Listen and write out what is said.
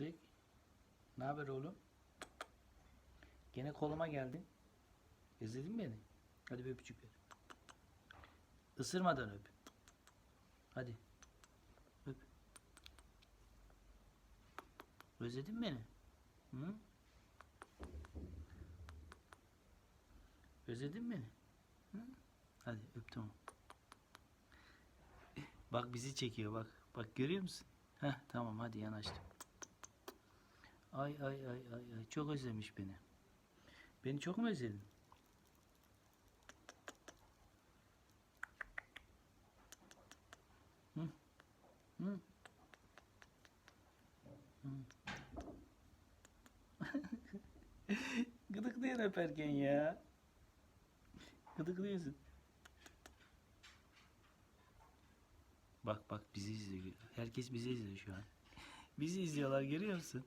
Fıstık. Ne haber oğlum? Gene koluma geldin. Özledin mi beni? Hadi bir öpücük ver. Isırmadan öp. Hadi. Öp. Özledin beni? Hı? Özledin beni? Hı? Hadi öp tamam. Bak bizi çekiyor bak. Bak görüyor musun? Heh tamam hadi yanaştım. Ay ay ay ay ay çok özlemiş beni. Beni çok mu özledin? Hı? Hı? Gıdıklıyorsun öperken ya. Gıdıklıyorsun. Bak bak bizi izliyor. Herkes bizi izliyor şu an. Bizi izliyorlar görüyor musun?